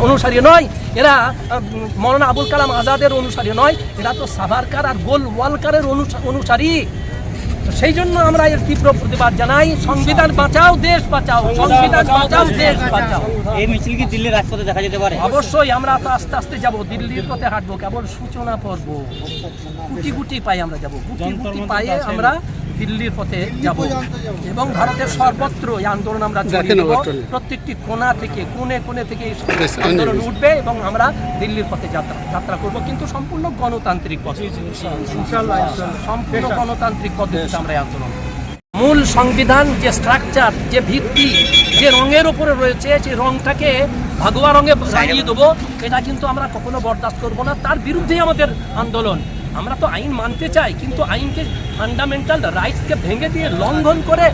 অনুসারী নয়, এরা মৌলানা আবুল কালাম আজাদের অনুসারী নয়, এরা তো সাভারকার আর গোল ওয়ালকারের অনুসা- অনুসারী। তো সেই জন্য আমরা এর তীব্র প্রতিবাদ জানাই। সংবিধান বাঁচাও দেশ বাঁচাও সংবিধান বাঁচাও দেশ বাঁচাও। এই মিছিল কি দিল্লির রাজপথে দেখা যেতে পারে? অবশ্যই আমরা তো আস্তে আস্তে যাব দিল্লির পথে হাঁটবো কেবল সূচনা পর্ব। গুটি গুটি পাই আমরা যাব গুটি গুটি পায়ে আমরা দিল্লির পথে যাব। এবং ভারতের সর্বত্র এই আন্দোলন আমরা ছড়িয়ে দেব। প্রত্যেকটি কোণা থেকে কোণে কোণে থেকে এই আন্দোলন উঠবে এবং আমরা দিল্লির পথে যাত্রা যাত্রা করব। কিন্তু সম্পূর্ণ গণতান্ত্রিক পথে। সম্পূর্ণ গণতান্ত্রিক পদ্ধতিতে আমরা আন্দোলন মূল সংবিধান যে স্ট্রাকচার যে ভিত্তি, যে রঙের উপরে রয়েছে, সেই রঙটাকে ভাগোয়া রঙে রাঙিয়ে দেবো এটা কিন্তু আমরা কখনো বরদাস্ত করব না। তার বিরুদ্ধেই আমাদের আন্দোলন। আমরা তো আইন মানতে চাই, কিন্তু আইনকে ফান্ডামেন্টাল রাইটসকে ভেঙে দিয়ে লঙ্ঘন করে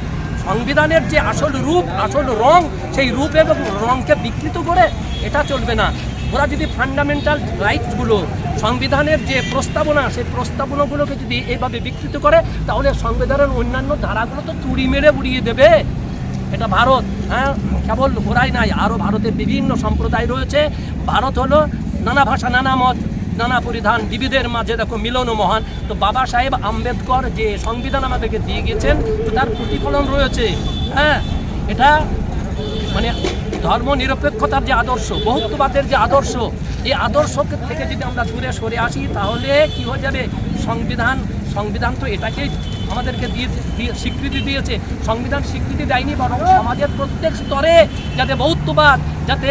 সংবিধানের যে আসল রূপ, আসল রং, সেই রূপ এবং রঙকে বিকৃত করে এটা চলবে না। ওরা যদি ফান্ডামেন্টাল রাইটসগুলো সংবিধানের যে প্রস্তাবনা, সেই প্রস্তাবনাগুলোকে যদি এইভাবে বিকৃত করে, তাহলে সংবিধানের অন্যান্য ধারাগুলো তো তুড়ি মেরে উড়িয়ে দেবে। এটা ভারত হ্যাঁ? কেবল ওরাই নাই আরও ভারতের বিভিন্ন সম্প্রদায় রয়েছে। ভারত হলো নানা ভাষা, নানা মত, নানা পরিধান, বিবিধের মাঝে দেখো মিলন মহান। তো বাবা সাহেব আম্বেদকর যে সংবিধান আমাদেরকে দিয়ে গেছেন, তো তার প্রতিফলন রয়েছে হ্যাঁ? এটা মানে ধর্ম নিরপেক্ষতার যে আদর্শ, বহুত্ববাদের যে আদর্শ এই আদর্শ থেকে যদি আমরা দূরে সরে আসি তাহলে কি হয়ে যাবে? সংবিধান সংবিধান তো এটাকেই আমাদেরকে দিয়ে স্বীকৃতি দিয়েছে। সংবিধান স্বীকৃতি দেয়নি বরং সমাজের প্রত্যেক স্তরে যাতে বহুত্ববাদ যাতে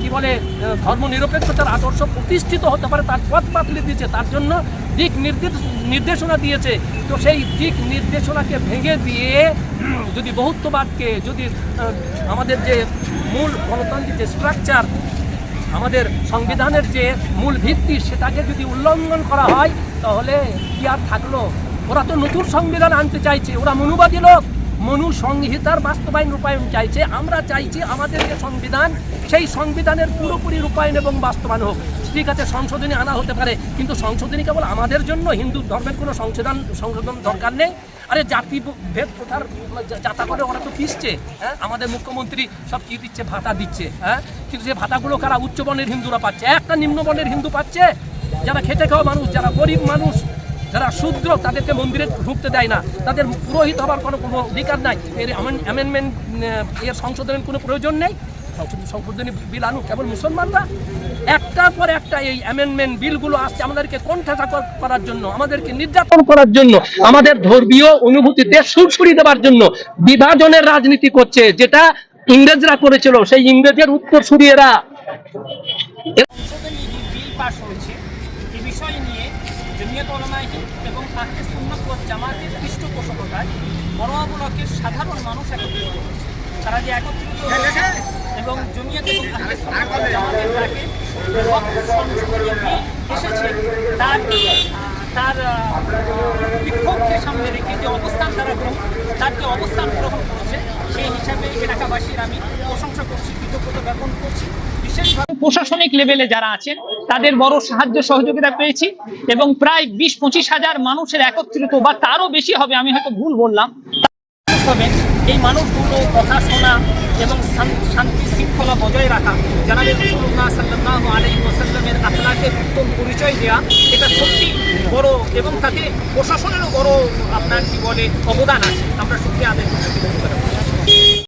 কি বলে আহ, ধর্ম নিরপেক্ষতার আদর্শ প্রতিষ্ঠিত হতে পারে তার পথ পাতলে দিয়েছে। তার জন্য দিক নির্দেশ নির্দেশনা দিয়েছে। তো সেই দিক নির্দেশনাকে ভেঙে দিয়ে যদি বহুত্ববাদকে যদি আমাদের যে মূল গণতান্ত্রিক যে স্ট্রাকচার আমাদের সংবিধানের যে মূল ভিত্তি সেটাকে যদি উল্লঙ্ঘন করা হয়, তাহলে কি আর থাকল? ওরা তো নতুন সংবিধান আনতে চাইছে, ওরা মনুবাদী লোক। মনু সংহিতার বাস্তবায়ন রূপায়ণ চাইছে। আমরা চাইছি আমাদের যে সংবিধান, সেই সংবিধানের পুরোপুরি রূপায়ণ এবং বাস্তবায়ন হোক। ঠিক আছে, সংশোধনী আনা হতে পারে, কিন্তু সংশোধনী কেবল আমাদের জন্য, হিন্দু ধর্মের কোনো সংশোধন সংশোধন দরকার নেই। আরে জাতি ভেদ প্রথার যাতা করে ওরা তো পিসছে হ্যাঁ? আমাদের মুখ্যমন্ত্রী সব কি দিচ্ছে? ভাতা দিচ্ছে হ্যাঁ? কিন্তু যে ভাতাগুলো কারা? উচ্চবর্ণের হিন্দুরা পাচ্ছে। একটা নিম্নবর্ণের হিন্দু পাচ্ছে? যারা খেটে খাওয়া মানুষ, যারা গরিব মানুষ, যারা শূদ্র, তাদেরকে মন্দিরে ঢুকতে দেয় না। তাদের পুরোহিত হবার কোনো কোনো অধিকার নাই। এর অ্যামেন্ডমেন্ট এর সংশোধনের কোনো প্রয়োজন নেই? সংশোধনী বিল আনুক। কেবল মুসলমানরা? একটার পর একটা এই অ্যামেন্ডমেন্ট বিলগুলো আসছে আমাদেরকে কণ্ঠাসা করার জন্য, আমাদেরকে নির্যাতন করার জন্য, আমাদের ধর্মীয় অনুভূতিতে সুরসুরি দেওয়ার জন্য বিভাজনের রাজনীতি করছে, যেটা ইংরেজরা করেছিল, সেই ইংরেজের উত্তর সুরিয়েরা বিল সাধারণ মানুষ একত্রিত তারা যে একত্রিত এবং এসেছে তার বিক্ষোভকে সামনে রেখে যে অবস্থান তারা গ্রহণ, তার যে অবস্থান গ্রহণ করেছে, সেই হিসাবে এলাকাবাসীর আমি প্রশংসা করছি, কৃতজ্ঞতা জ্ঞাপন করছি। প্রশাসনিক লেভেলে যারা আছেন, তাদের বড় সাহায্য সহযোগিতা পেয়েছি এবং প্রায় বিশ পঁচিশ হাজার মানুষের একত্রিত বা তারও বেশি হবে, আমি হয়তো ভুল বললাম। এই মানুষগুলো কথা শোনা এবং শান- শান্তি শৃঙ্খলা বজায় রাখা। জানাবে রসুল্লাহ সাল্লাহ আলহি ওসাল্লামের আখলাকের উত্তম পরিচয় দেওয়া এটা সত্যি বড় এবং তাতে প্রশাসনেরও বড় আপনার কি বলে অবদান আছে। আমরা সত্যি আদায় করতে